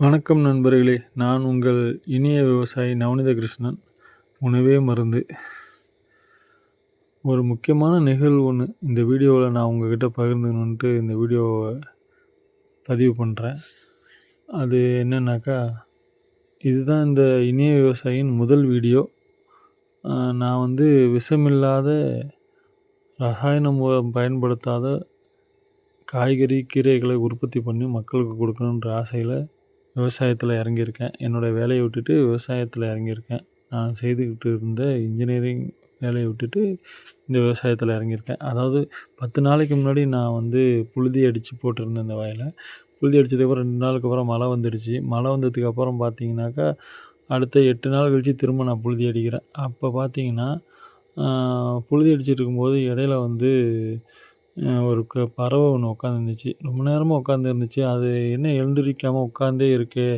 வணக்கம் நண்பர்களே நான் உங்கள் இனிய விவசாயி நவநீத கிருஷ்ணன் உணவே மருந்து. ஒரு முக்கியமான நிகழ்வு ஒன்று இந்த வீடியோவில் நான் உங்ககிட்ட பகிர்ந்துக்கணுன்ட்டு இந்த வீடியோவை பதிவு பண்ணுறேன் அது என்னன்னாக்கா இதுதான் இந்த இனிய விவசாயியின் முதல் வீடியோ. நான் வந்து விஷமில்லாத ரசாயன மூலம் பயன்படுத்தாத காய்கறி கீரைகளை உற்பத்தி பண்ணி மக்களுக்கு கொடுக்கணுன்ற ஆசையில் விவசாயத்தில் இறங்கியிருக்கேன். என்னோடய வேலையை விட்டுட்டு விவசாயத்தில் இறங்கியிருக்கேன். நான் செய்துக்கிட்டு இருந்த இன்ஜினியரிங் வேலையை விட்டுட்டு இந்த விவசாயத்தில் இறங்கியிருக்கேன். அதாவது பத்து நாளைக்கு முன்னாடி நான் வந்து புழுதி அடித்து போட்டிருந்தேன் இந்த வயலை புழுதி அடித்ததுக்கப்புறம் ரெண்டு நாளுக்கு அப்புறம் மழை வந்துடுச்சு. மழை வந்ததுக்கப்புறம் பார்த்தீங்கன்னாக்கா அடுத்த எட்டு நாள் கழித்து திரும்ப நான் புழுதி அடிக்கிறேன். அப்போ பார்த்தீங்கன்னா புழுதி அடிச்சிட்டு இருக்கும்போது இடையில வந்து ஒரு க பறவை ஒன்று உட்காந்துருந்துச்சு ரொம்ப நேரமாக உட்காந்து இருந்துச்சு அது என்ன எழுந்திரிக்காமல் உட்காந்தே இருக்கே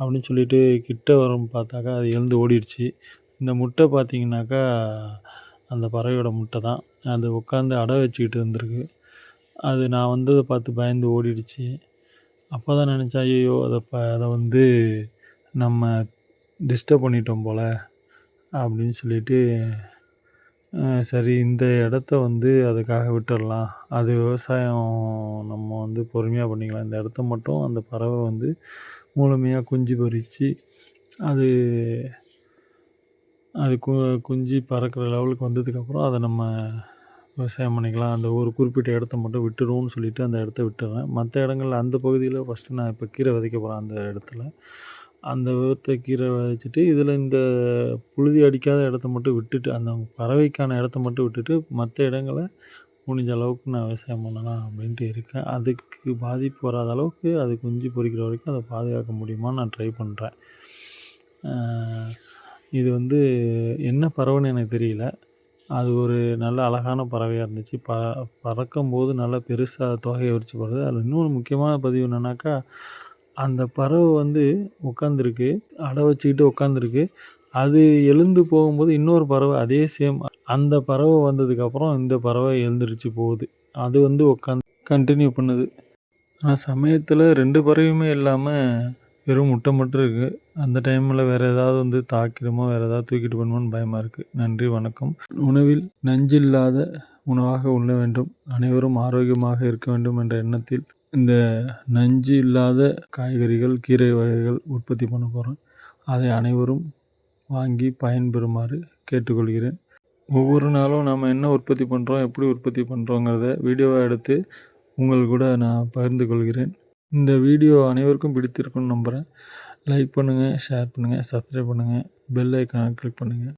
அப்படின்னு சொல்லிட்டு கிட்ட வரும் பார்த்தாக்கா அது எழுந்து ஓடிடுச்சு. இந்த முட்டை பார்த்தீங்கன்னாக்கா அந்த பறவையோட முட்டை தான். அது உட்காந்து அடை வச்சுக்கிட்டு இருந்திருக்கு. அது நான் வந்ததை பார்த்து பயந்து ஓடிடுச்சு. அப்போ தான் நினச்சா ஐயோ அதை ப அதை வந்து நம்ம டிஸ்டர்ப் பண்ணிட்டோம் போல் அப்படின்னு சொல்லிட்டு சரி இந்த இடத்த வந்து அதுக்காக விட்டுடலாம். அது விவசாயம் நம்ம வந்து பொறுமையாக பண்ணிக்கலாம். இந்த இடத்த மட்டும் அந்த பறவை வந்து முழுமையாக குஞ்சு பொரித்து அது அது கு குஞ்சு பறக்கிற லெவலுக்கு வந்ததுக்கப்புறம் அதை நம்ம விவசாயம் பண்ணிக்கலாம். அந்த ஒரு குறிப்பிட்ட இடத்த மட்டும் விட்டுருவோம்னு சொல்லிவிட்டு அந்த இடத்த விட்டுறேன். மற்ற இடங்கள்ல அந்த பகுதியில் ஃபஸ்ட்டு நான் இப்போ கீரை விதைக்க போகிறேன் அந்த இடத்துல. அந்த விதத்தை கீரை விதைச்சிட்டு இதில் இந்த புழுதி அடிக்காத இடத்த மட்டும் விட்டுட்டு அந்த பறவைக்கான இடத்த மட்டும் விட்டுட்டு மற்ற இடங்களை முடிஞ்ச அளவுக்கு நான் விவசாயம் பண்ணலாம் அப்படின்ட்டு இருக்கேன். அதுக்கு பாதிப்பு வராத அளவுக்கு அது குஞ்சு பொரிக்கிற வரைக்கும் அதை பாதுகாக்க முடியுமான்னு நான் ட்ரை பண்ணுறேன் இது வந்து என்ன பறவைன்னு எனக்கு தெரியல. அது ஒரு நல்ல அழகான பறவையாக இருந்துச்சு. ப பறக்கும்போது நல்லா பெருசாக தொகையை விரிச்சு போடுறது அதில் இன்னொரு முக்கியமான பதிவு என்னன்னாக்கா அந்த பறவை வந்து உட்காந்துருக்கு அடை வச்சுக்கிட்டு உட்காந்துருக்கு அது எழுந்து போகும்போது இன்னொரு பறவை அதே சேம் அந்த பறவை வந்ததுக்கப்புறம் இந்த பறவை எழுந்திரிச்சு போகுது. அது வந்து உட்காந்து கண்டினியூ பண்ணுது. ஆனால் சமயத்தில் ரெண்டு பறவையுமே இல்லாமல் வெறும் முட்டை மட்டும் இருக்குது அந்த டைமில் வேறு ஏதாவது வந்து தாக்கிடுமோ வேறு ஏதாவது தூக்கிட்டு பண்ணுமோன்னு பயமாக இருக்குது நன்றி வணக்கம். உணவில் நஞ்சில்லாத உணவாக உண்ண வேண்டும். அனைவரும் ஆரோக்கியமாக இருக்க வேண்டும் என்ற எண்ணத்தில் இந்த நஞ்சு இல்லாத காய்கறிகள் கீரை வகைகள் உற்பத்தி பண்ண போகிறோம் அதை அனைவரும் வாங்கி பயன்பெறுமாறு கேட்டுக்கொள்கிறேன். ஒவ்வொரு நாளும் நாம் என்ன உற்பத்தி பண்ணுறோம் எப்படி உற்பத்தி பண்ணுறோங்கிறத வீடியோவாக எடுத்து உங்கள் கூட நான் பகிர்ந்து கொள்கிறேன். இந்த வீடியோ அனைவருக்கும் பிடித்திருக்கும்னு நம்புகிறேன் லைக் பண்ணுங்கள் ஷேர் பண்ணுங்கள் சப்ஸ்கிரைப் பண்ணுங்கள் பெல் ஐக்கானை கிளிக் பண்ணுங்கள்